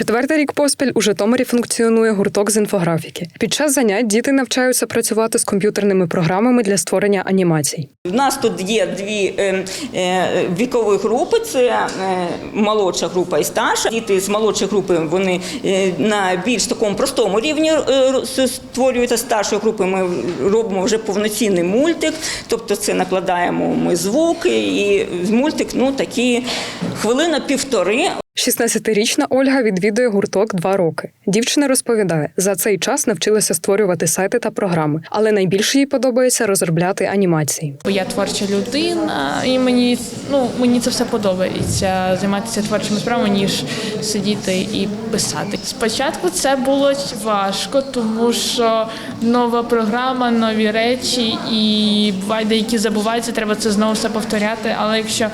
Четвертий рік поспіль у Житомирі функціонує гурток з інфографіки. Під час занять діти навчаються працювати з комп'ютерними програмами для створення анімацій. У нас тут є дві е, е, вікові групи: це е, молодша група і старша. Діти з молодшої групи вони на більш такому простому рівні створюють. З старшої групи ми робимо вже повноцінний мультик, тобто це накладаємо ми звуки, і мультик ну такі хвилина півтори. 16-річна Ольга відвідує гурток два роки. Дівчина розповідає, за цей час навчилася створювати сайти та програми, але найбільше їй подобається розробляти анімації. Я творча людина, і мені ну мені це все подобається займатися творчими справами, ніж сидіти і писати. Спочатку це було важко, тому що нова програма, нові речі, і буває деякі забуваються, треба це знову все повторяти. Але якщо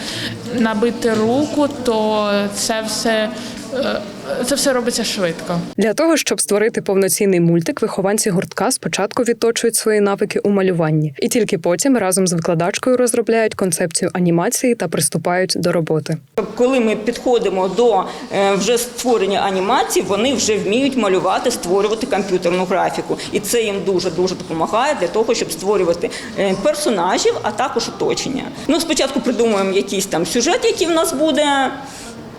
набити руку, то це все. е, Це все робиться швидко. Для того, щоб створити повноцінний мультик, вихованці гуртка спочатку відточують свої навики у малюванні, і тільки потім разом з викладачкою розробляють концепцію анімації та приступають до роботи. Коли ми підходимо до е, вже створення анімацій, вони вже вміють малювати, створювати комп'ютерну графіку, і це їм дуже дуже допомагає для того, щоб створювати е, персонажів, а також оточення. Ну, спочатку придумуємо якийсь там сюжет, який в нас буде.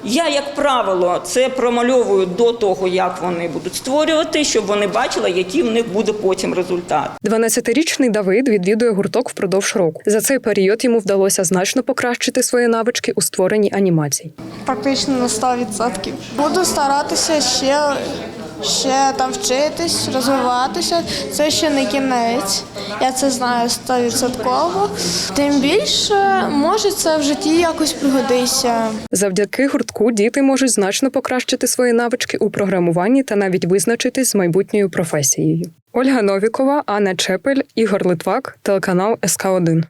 Я, як правило, це промальовую до того, як вони будуть створювати, щоб вони бачили, який в них буде потім результат. 12-річний Давид відвідує гурток впродовж року. За цей період йому вдалося значно покращити свої навички у створенні анімацій. Практично на 100%. Буду старатися ще, ще там вчитись, розвиватися. Це ще не кінець. Я це знаю 100%. Тим більше, може, це в житті якось пригодиться. Завдяки гуртку діти можуть значно покращити свої навички у програмуванні та навіть визначитись з майбутньою професією. Ольга Новікова, Анна Чепель, Ігор Литвак, телеканал СК 1